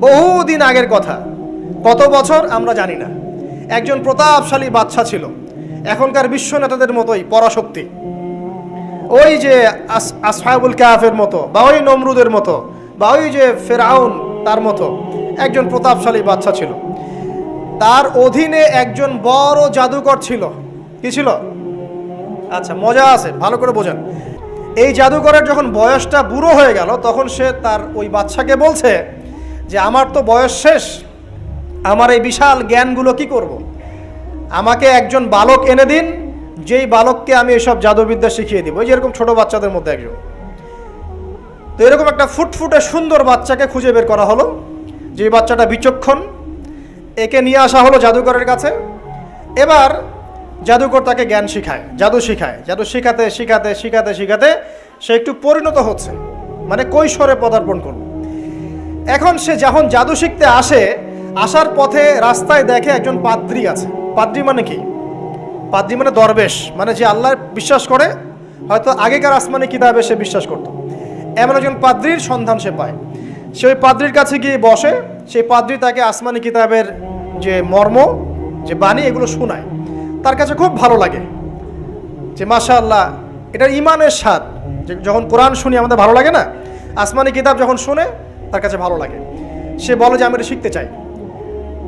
বহুদিন আগের কথা। কত বছর আমরা জানি না। একজন প্রতাপশালী বাচ্চা ছিল। এখনকার বিশ্ব নেতাদের মতোই পরাশক্তি। ওই যে আস- আসহাবুল কাফের মতো বা ওই নমরুদের মতো বা ওই যে ফেরাউন তার মতো একজন প্রতাপশালী বাচ্চা ছিল। তার অধীনে একজন বড় জাদুকর ছিল। কি ছিল? আচ্ছা মজা আছে, ভালো করে বোঝেন। এই জাদুকরের যখন বয়সটা বুড়ো হয়ে গেল, তখন সে তার ওই বাচ্চাকে বলছে যে আমার তো বয়স শেষ, আমার এই বিশাল জ্ঞানগুলো কি করব। আমাকে একজন বালক এনে দিন, যেই বালককে আমি এসব জাদুবিদ্যা শিখিয়ে দিব। ওই যেরকম ছোটো বাচ্চাদের মধ্যে একজন। তো এরকম একটা ফুটফুটে সুন্দর বাচ্চাকে খুঁজে বের করা হলো যে বাচ্চাটা বিচক্ষণ। একে নিয়ে আসা হলো জাদুকরের কাছে। এবার জাদুকর তাকে জ্ঞান শিখায়, জাদু শিখায়। জাদু শিখাতে শিখাতে শিখাতে শিখাতে সে একটু পরিণত হচ্ছে। মানে কৈশোরে পদার্পণ করল। এখন সে যখন জাদু শিখতে আসে, আসার পথে রাস্তায় দেখে একজন পাদ্রি আছে। পাদ্রি মানে কি? পাদ্রি মানে দরবেশ মানে যে আল্লাহ বিশ্বাস করে, হয়তো আগেকার আসমানি কিতাবে সে বিশ্বাস করত। এমন একজন পাদ্রির সন্ধান সে পায়। সে ওই পাদ্রির কাছে গিয়ে বসে, সেই পাদ্রি তাকে আসমানি কিতাবের যে মর্ম, যে বাণী, এগুলো শোনায়। তার কাছে খুব ভালো লাগে যে মাশা আল্লাহ এটার ইমানের স্বাদ। যখন কোরআন শুনি, আমাদের ভালো লাগে না? আসমানি কিতাব যখন শুনে তার কাছে ভালো লাগে। সে বলে যে, আমি এটা শিখতে চাই।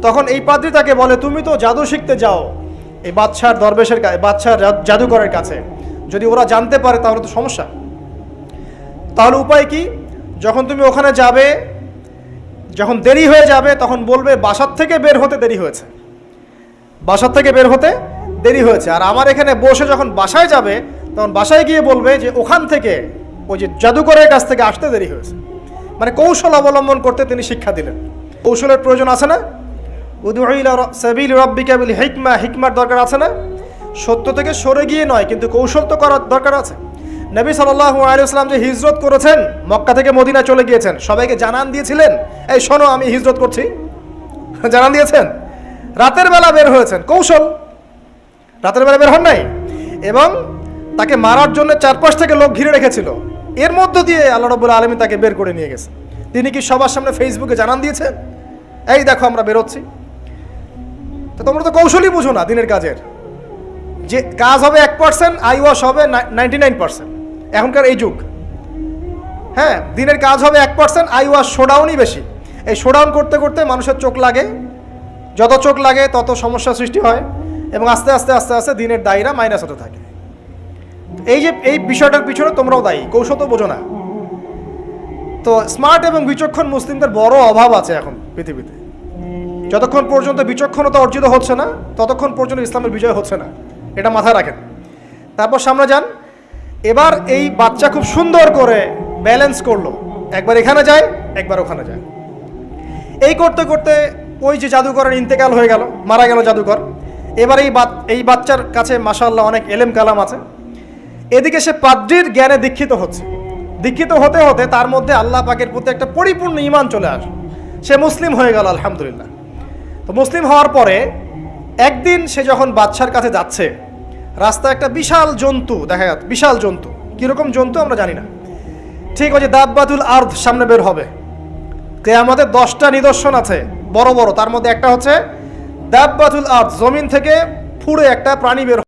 তখন এই পাদ্রি তাকে বলে, তুমি তো জাদু শিখতে যাও এই বাচ্চার দরবেশের বাচ্চার জা- জাদুকরের কাছে। যদি ওরা জানতে পারে, তাহলে তো সমস্যা। তাহলে উপায় কি? যখন তুমি ওখানে যাবে, যখন দেরি হয়ে যাবে, তখন বলবে, বাসার থেকে বের হতে দেরি হয়েছে। বাসার থেকে বের হতে দেরি হয়েছে। আর আমার এখানে বসে যখন বাসায় যাবে, তখন বাসায় গিয়ে বলবে যে, ওখান থেকে ওই যে জাদুকরের কাছ থেকে আসতে দেরি হয়েছে। মানে কৌশল অবলম্বন করতে তিনি শিক্ষা দিলেন। কৌশলের প্রয়োজন আছে না? সাবিল রব্বিকা বিল হিকমা, হিকমার দরকার আছে না? সত্য থেকে সরে গিয়ে নয়, কিন্তু কৌশল তো করার দরকার আছে। নবী সাল্লাহ আলিয়াল্লাম যে হিজরত করেছেন, মক্কা থেকে মদিনা চলে গিয়েছেন, সবাইকে জানান দিয়েছিলেন, এই শোনো, আমি হিজরত করছি। জানান দিয়েছেন। রাতের বেলা বের হয়েছেন। কৌশল? রাতের বেলা বের হন নাই? এবং তাকে মারার জন্য চারপাশ থেকে লোক ঘিরে রেখেছিল। এর মধ্য দিয়ে আল্লাহ রবুল্লা আলমী তাকে বের করে নিয়ে গেছে। তিনি কি সবার সামনে ফেসবুকে জানান দিয়েছেন এই দেখো, আমরা বেরোচ্ছি। তো তোমরা তো কৌশলই বুঝো না দিনের কাজের। যে কাজ হবে এক পার্সেন্ট আই ওয়াশ হবে নাইনটি নাইন পার্সেন্ট এখনকার এই যুগ। হ্যাঁ দিনের কাজ হবে এক পার্সেন্ট আই ওয়াশ শোডাউনই বেশি। এই শোডাউন করতে করতে মানুষের চোখ লাগে। যত চোখ লাগে, তত সমস্যা সৃষ্টি হয়। এবং আস্তে আস্তে আস্তে আস্তে দিনের দায়রা মাইনাস হতে থাকে। এই যে, এই বিষয়টার পিছনে তোমরাও দায়ী, কৌশল তো বোঝো না। তো স্মার্ট এবং বিচক্ষণ মুসলিমদের বড় অভাব আছে এখন পৃথিবীতে। যতক্ষণ পর্যন্ত বিচক্ষণতা অর্জিত হচ্ছে না, ততক্ষণ পর্যন্ত ইসলামের বিজয় হচ্ছে না। এটা মাথায় রাখেন। তারপর সামনে যান, এবার এই বাচ্চা খুব সুন্দর করে ব্যালেন্স করল। একবার এখানে যায়, একবার ওখানে যায়। এই করতে করতে ওই যে জাদুকরের ইন্তেকাল হয়ে গেল, মারা গেল জাদুকর এবার এই এই বাচ্চার কাছে মাসাল্লাহ অনেক এলেম কালাম আছে। এদিকে সে পাদ্রির জ্ঞানে দীক্ষিত হচ্ছে। দীক্ষিত হতে হতে তার মধ্যে আল্লাহ পাকের প্রতি একটা পরিপূর্ণ ইমান চলে আসে সে মুসলিম হয়ে গেল, আলহামদুলিল্লাহ। তো মুসলিম হওয়ার পরে একদিন সে যখন বাচ্চার কাছে যাচ্ছে, রাস্তায় একটা বিশাল জন্তু দেখা যাচ্ছে, বিশাল জন্তু। কীরকম জন্তু আমরা জানি না। ঠিক আছে দাব্বাতুল আর্ধ সামনে বের হবে। কে আমাদের দশটা নিদর্শন আছে, বড় বড়। তার মধ্যে একটা হচ্ছে দাব্বাতুল আর্ধ জমিন থেকে ফুড়ে একটা প্রাণী বের